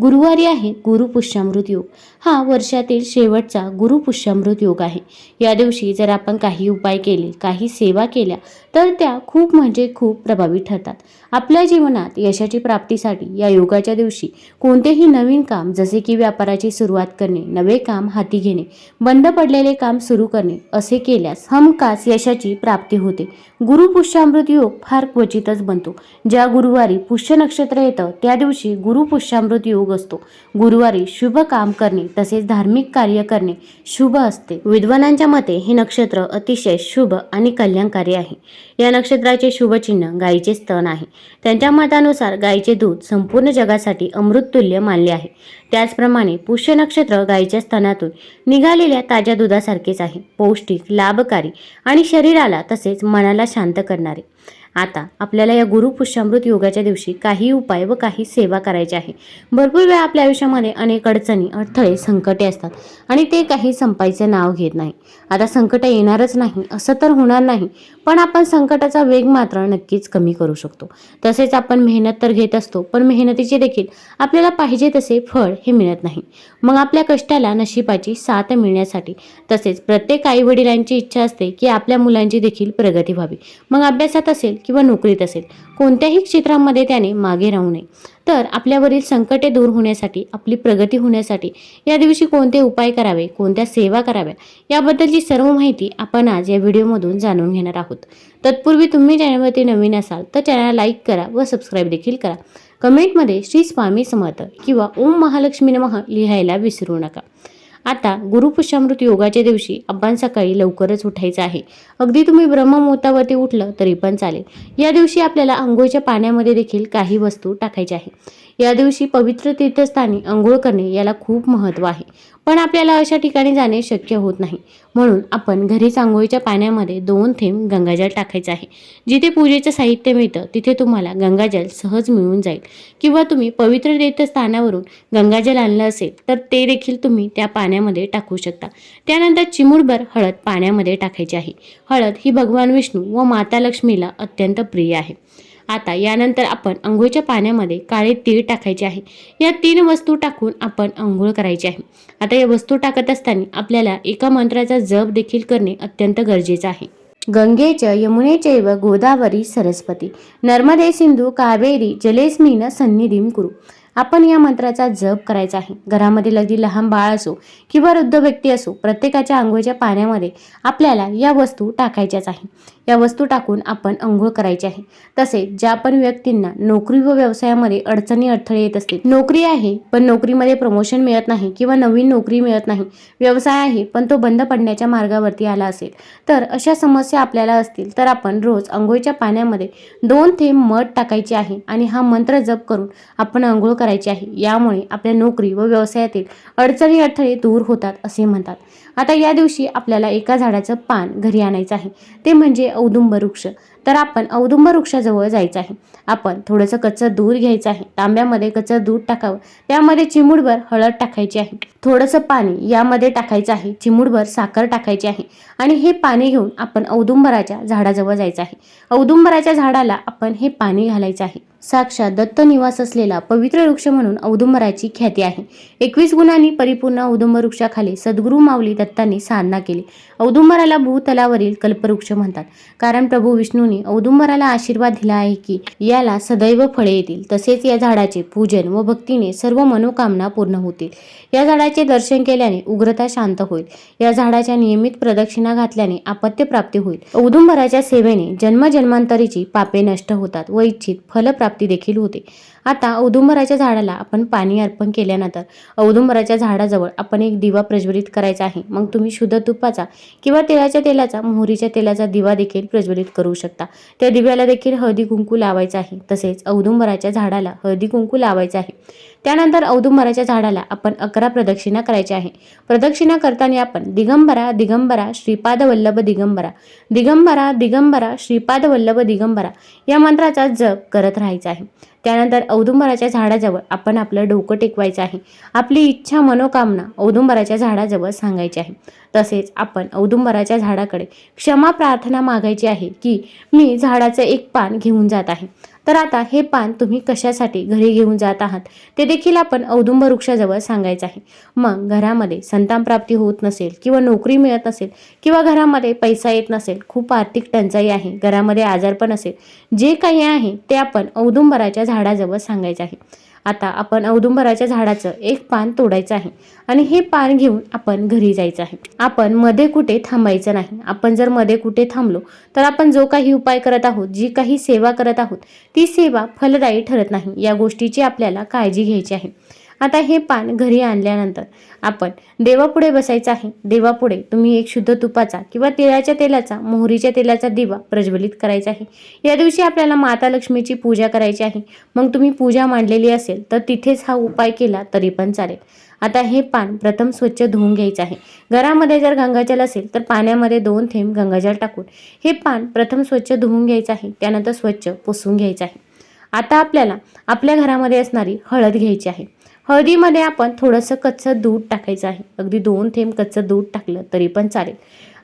गुरुवारी आहे गुरुपुष्यामृत योग. हा वर्षातील शेवटचा गुरुपुष्यामृत योग आहे. या दिवशी जर आपण काही उपाय केले काही सेवा केल्या तर त्या खूप म्हणजे खूप प्रभावी ठरतात. आपल्या जीवनात यशाची प्राप्तीसाठी या योगाच्या दिवशी कोणतेही नवीन काम जसे की व्यापाराची सुरुवात करणे नवे काम हाती घेणे बंद पडलेले काम सुरू करणे असे केल्यास हमखास यशाची प्राप्ती होते. गुरुपुष्यामृत योग फार क्वचितच बनतो. ज्या गुरुवारी पुष्य नक्षत्र येतं त्या दिवशी गुरुपुष्यामृत योग असतो. गुरुवारी शुभ काम करणे तसेच धार्मिक कार्य करणे शुभ असते. विद्वानांच्या मते हे नक्षत्र अतिशय शुभ आणि कल्याणकारी आहे. या नक्षत्राचे शुभचिन्ह गायीचे स्तन आहे. त्यांच्या मतानुसार गायीचे दूध संपूर्ण जगासाठी अमृततुल्य मानले आहे. त्याचप्रमाणे पुष्य नक्षत्र गायीच्या स्तनातून निघालेल्या ताज्या दुधासारखेच आहे. पौष्टिक लाभकारी आणि शरीराला तसेच मनाला शांत करणारे. आता आपल्याला या गुरुपुष्यामृत योगाच्या दिवशी काही उपाय व काही सेवा करायची आहे. भरपूर वेळा आपल्या आयुष्यामध्ये अनेक अडचणी अडथळे संकटे असतात आणि ते काही संपायचे नाव घेत नाही. आता संकट येणारच नाही असं तर होणार नाही पण आपण संकटाचा वेग मात्र नक्कीच कमी करू शकतो. तसेच आपण मेहनत तर घेत असतो पण मेहनतीचे देखील आपल्याला पाहिजे तसे फळ हे मिळत नाही. मग आपल्या कष्टाला नशिबाची साथ मिळण्यासाठी तसेच प्रत्येक आई वडिलांची इच्छा असते की आपल्या मुलांची देखील प्रगती व्हावी. मग अभ्यासात असेल किंवा नोकरीत असेल कोणत्याही क्षेत्रामध्ये त्याने मागे राहू नये. तर आपल्यावरील संकटे दूर होण्यासाठी आपली प्रगती होण्यासाठी या दिवशी कोणते उपाय करावे कोणत्या सेवा कराव्या याबद्दलची सर्व माहिती आपण आज या व्हिडिओमधून जाणून घेणार आहोत. तत्पूर्वी तुम्ही चॅनलवरती नवीन असाल तर चॅनल लाईक करा व सबस्क्राईब देखील करा. कमेंटमध्ये श्री स्वामी समर्थ किंवा ओम महालक्ष्मी नमः लिहायला विसरू नका. आता गुरुपुष्यामृत योगाच्या दिवशी आपण सकाळी लवकरच उठायचं आहे. अगदी तुम्ही ब्रह्ममुहूर्तावरती उठलं तरी पण चालेल. या दिवशी आपल्याला आंघोळच्या पाण्यामध्ये देखील काही वस्तू टाकायच्या आहे या दिवशी पवित्र तीर्थस्थानी आंघोळ करणे याला खूप महत्त्व आहे. पण आपल्याला अशा ठिकाणी जाणे शक्य होत नाही. म्हणून आपण घरीच आंघोळीच्या पाण्यामध्ये दोन थेंब गंगाजल टाकायचं आहे. जिथे पूजेचं साहित्य मिळतं तिथे तुम्हाला गंगाजल सहज मिळून जाईल. किंवा तुम्ही पवित्र तीर्थस्थानावरून गंगाजल आणलं असेल तर ते देखील तुम्ही त्या पाण्यामध्ये टाकू शकता. त्यानंतर चिमुडभर हळद पाण्यामध्ये टाकायची आहे. हळद ही भगवान विष्णू व माता लक्ष्मीला अत्यंत प्रिय आहे. आता यानंतर आपण आंघोळीच्या पाण्यामध्ये काळे तीळ टाकायचे आहे. या तीन वस्तू टाकून आपण आंघोळ करायची आहे. आता या वस्तू टाकत असताना आपल्याला एका मंत्राचा जप देखील करणे अत्यंत गरजेचं आहे. गंगेच यमुनेचैव गोदावरी सरस्वती नर्मदे सिंधू कावेरी जलेस्मिन सन्निधीम कुरु. आपण या मंत्राचा जप करायचा आहे. घरामध्ये अगदी लहान बाळ असो किंवा वृद्ध व्यक्ती असो प्रत्येकाच्या आंघोळीच्या पाण्यामध्ये आपल्याला या वस्तू टाकायच्याच आहे. या वस्तू टाकून आपण आंघोळ करायची आहे. तसेच ज्या पण व्यक्तींना नोकरी व व्यवसायामध्ये अडचणी अडथळे येत असतील नोकरी आहे पण नोकरीमध्ये प्रमोशन मिळत नाही किंवा नवीन नोकरी मिळत नाही व्यवसाय आहे पण तो बंद पडण्याच्या मार्गावरती आला असेल तर अशा समस्या आपल्याला असतील तर आपण रोज आंघोळीच्या पाण्यामध्ये दोन थेंब मध टाकायचे आहे आणि हा मंत्र जप करून आपण आंघोळ करायची आहे. यामुळे आपल्या नोकरी व व्यवसायातील अडचणी अडथळे दूर होतात असे म्हणतात. आता या दिवशी आपल्याला एका झाडाचं पान घरी आणायचं आहे. ते म्हणजे औदुंब वृक्ष तर आपण औदुंब वृक्षाजवळ जायचं आहे. आपण थोडंसं कच्चं दूध घ्यायचं आहे. तांब्यामध्ये कच्चं दूध टाकावं. त्यामध्ये चिमूडभर हळद टाकायची आहे. थोडंसं पाणी यामध्ये टाकायचं आहे. चिमूडभर साखर टाकायची आहे. आणि हे पाणी घेऊन आपण औदुंबराच्या झाडाजवळ जायचं आहे. औदुंबराच्या झाडाला आपण हे पाणी घालायचं आहे. साक्षात दत्त निवास असलेला पवित्र वृक्ष म्हणून औदुंबराची ख्याती आहे. एकवीस गुणांनी परिपूर्ण औदुंबर वृक्षाखाली सद्गुरू माऊली दत्तांनी साधना केली. औदुंबराला भूतलावरील कल्पवृक्ष म्हणतात. कारण प्रभू विष्णूंनी औदुंबराला आशीर्वाद दिला आहे की याला सदैव फळे येतील. तसेच या झाडाचे पूजन व भक्तीने सर्व मनोकामना पूर्ण होतील. या झाडाचे दर्शन केल्याने उग्रता शांत होईल. या झाडाच्या नियमित प्रदक्षिणा घातल्याने आपत्य प्राप्ती होईल. औदुंबराच्या सेवेने जन्मजन्मांतरीची पापे नष्ट होतात व इच्छित फलप्राप्ती देखील होते. आता औदुंबराच्या झाडाला आपण पाणी अर्पण केल्यानंतर औदुंबराच्या झाडाजवळ आपण एक दिवा प्रज्वलित करायचा आहे. मग तुम्ही शुद्ध तुपाचा किंवा तिळाच्या तेलाचा मोहरीच्या तेलाचा दिवा देखील प्रज्वलित करू शकता. त्या दिव्याला देखील हळदी कुंकू लावायचा आहे. तसेच औदुंबराच्या झाडाला हळदी कुंकू लावायचा आहे. त्यानंतर औदुंबराच्या झाडाला आपण अकरा प्रदक्षिणा करायच्या आहे. प्रदक्षिणा करताना आपण दिगंबरा दिगंबरा श्रीपाद वल्लभ दिगंबरा. दिगंबरा दिगंबरा श्रीपाद वल्लभ दिगंबरा या मंत्राचा जप करत राहायचा आहे. त्यानंतर औदुंबराच्या झाडाजवळ आपण आपलं डोकं टेकवायचं आहे. आपली इच्छा मनोकामना औदुंबराच्या झाडाजवळ सांगायची आहे. तसेच आपण औदुंबराच्या झाडाकडे क्षमा प्रार्थना मागायची आहे की मी झाडाचं एक पान घेऊन जात आहे. तर आता हे पान तुम्ही कशासाठी घरी घेऊन जात आहात? ते देखील आपण औदुंब वृक्षाजवळ सांगायचं आहे. मग घरामध्ये संतान प्राप्ती होत नसेल किंवा नोकरी मिळत नसेल किंवा घरामध्ये पैसा येत नसेल खूप आर्थिक टंचाई आहे घरामध्ये आजारपण असेल जे काही आहे ते आपण औदुंबराच्या झाडाजवळ सांगायचं आहे. आता आपण औदुंबराच्या झाडाचं एक पान तोडायचं आहे. आणि हे पान घेऊन आपण घरी जायचं आहे. आपण मध्ये कुठे थांबायचं नाही. आपण जर मध्ये कुठे थांबलो तर आपण जो काही उपाय करत आहोत जी काही सेवा करत आहोत ती सेवा फलदायी ठरत नाही. या गोष्टीची आपल्याला काळजी घ्यायची आहे. आता हे पान घरी आणल्यानंतर आपण देवापुढे बसायचं आहे. देवापुढे तुम्ही एक शुद्ध तुपाचा किंवा तिळाच्या तेलाचा मोहरीच्या तेलाचा दिवा प्रज्वलित करायचा आहे. या दिवशी आपल्याला माता लक्ष्मीची पूजा करायची आहे. मग तुम्ही पूजा मांडलेली असेल तर तिथेच हा उपाय केला तरी पण चालेल. आता हे पान प्रथम स्वच्छ धुवून घ्यायचं आहे. घरामध्ये जर गंगाजल असेल तर पाण्यामध्ये दोन थेंब गंगाजल टाकून हे पान प्रथम स्वच्छ धुवून घ्यायचं आहे. त्यानंतर स्वच्छ पुसून घ्यायचं आहे. आता आपल्याला आपल्या घरामध्ये असणारी हळद घ्यायची आहे. हळदीमध्ये आपण थोडंसं कच्चं दूध टाकायचं आहे. अगदी दोन थेंब कच्चं दूध टाकलं तरी पण चालेल.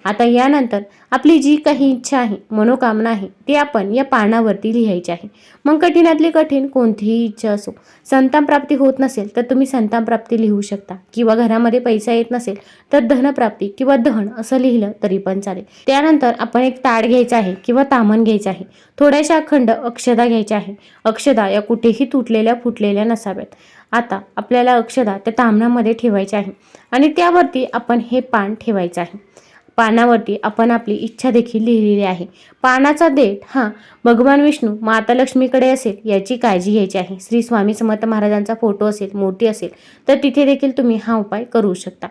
आता यानंतर आपली जी काही इच्छा आहे मनोकामना आहे ती आपण या पानावरती लिहायची आहे. मग कठीणातली कठीण कोणतीही इच्छा असो संतान प्राप्ती होत नसेल तर तुम्ही संतान प्राप्ती लिहू शकता. किंवा घरामध्ये पैसा येत नसेल तर धनप्राप्ती किंवा धन असं लिहिलं तरी पण चालेल. त्यानंतर आपण एक ताड घ्यायचं आहे किंवा तामण घ्यायचं आहे. थोड्याशा अखंड अक्षदा घ्यायच्या आहे. अक्षदा या कुठेही तुटलेल्या फुटलेल्या नसाव्यात. आता आपल्याला अक्षदा त्या तांबण्यामध्ये ठेवायचे आहे. आणि त्यावरती आपण हे पान ठेवायचं आहे. पानावरती आपण आपली इच्छा देखील लिहिलेली आहे. पानाचा देठ हा भगवान विष्णू माता लक्ष्मीकडे असेल याची काळजी घ्यायची आहे. श्री स्वामी समर्थ महाराजांचा फोटो असेल मूर्ती असेल तर तिथे देखील तुम्ही हा उपाय करू शकता.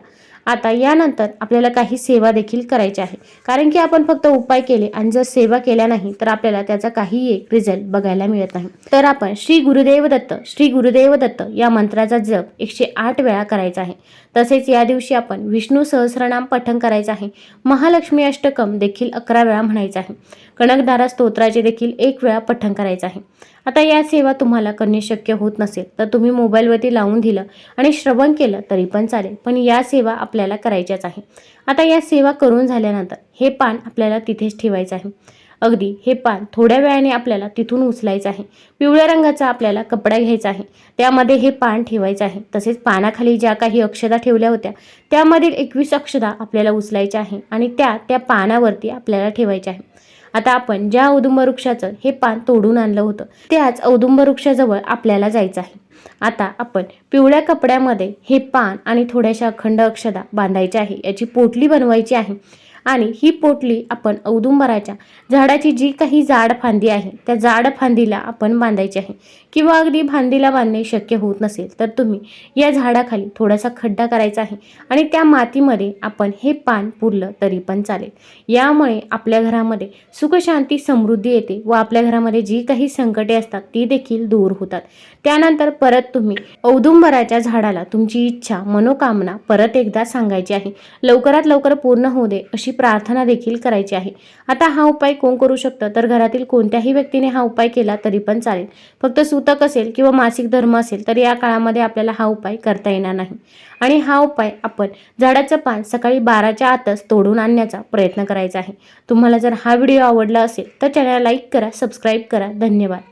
आता यानंतर आपल्याला काही सेवा देखील करायची आहे. कारण की आपण फक्त उपाय केले आणि जर सेवा केल्या नाही तर आपल्याला त्याचा काही एक रिझल्ट बघायला मिळत नाही. तर आपण श्री गुरुदेव दत्त श्री गुरुदेव दत्त या मंत्राचा जप एकशे आठ वेळा करायचा आहे. तसेच या दिवशी आपण विष्णू सहस्रनाम पठण करायचं आहे. महालक्ष्मी अष्टकम देखील अकरा वेळा म्हणायचं आहे. कणकधारा स्तोत्राचे देखील एक वेळा पठण करायचं आहे. आता या सेवा तुम्हाला करणे शक्य होत नसेल तर तुम्ही मोबाईलवरती लावून दिलं आणि श्रवण केलं तरी पण चालेल. पण या सेवा आपल्याला करायच्याच आहे. आता या सेवा करून झाल्यानंतर हे पान आपल्याला तिथेच ठेवायचं आहे. अगदी हे पान थोड्या वेळाने आपल्याला तिथून उचलायचं आहे. पिवळ्या रंगाचा आपल्याला कपडा घ्यायचा आहे. त्यामध्ये हे पान ठेवायचं आहे. तसेच पानाखाली ज्या काही अक्षदा ठेवल्या होत्या त्यामधील एकवीस अक्षदा आपल्याला उचलायच्या आहे आणि त्या त्या पानावरती आपल्याला ठेवायच्या आहे. आता आपण ज्या औदुंब वृक्षाचं हे पान तोडून आणलं होतं त्याच औदुंब वृक्षाजवळ आपल्याला जायचं आहे. आता आपण पिवळ्या कपड्यामध्ये हे पान आणि थोड्याशा अखंड अक्षदा बांधायच्या आहे याची पोटली बनवायची आहे. आणि ही पोटली आपण औदुंबराच्या झाडाची जी काही जाड फांदी आहे त्या जाड फांदीला आपण बांधायची आहे. किंवा अगदी फांदीला बांधणे शक्य होत नसेल तर तुम्ही या झाडाखाली थोडासा खड्डा करायचा आहे आणि त्या मातीमध्ये आपण हे पान पुरलं तरी पण चालेल. यामुळे आपल्या घरामध्ये सुखशांती समृद्धी येते व आपल्या घरामध्ये जी काही संकटे असतात ती देखील दूर होतात. त्यानंतर परत तुम्ही औदुंबराच्या झाडाला तुमची इच्छा मनोकामना परत एकदा सांगायची आहे. लवकरात लवकर पूर्ण होऊ दे अशी प्रार्थना देखील करायची आहे. आता हा उपाय कोण करू शकतं? तर घरातील कोणत्याही व्यक्तीने हा उपाय केला तरी पण चालेल. फक्त सूतक असेल किंवा मासिक धर्म असेल तर या काळामध्ये आपल्याला हा उपाय करता येणार नाही. आणि हा उपाय आपण झाडाचं पान सकाळी बाराच्या आतच तोडून आणण्याचा प्रयत्न करायचा आहे. तुम्हाला जर हा व्हिडिओ आवडला असेल तर चॅनल लाईक करा सबस्क्राईब करा. धन्यवाद.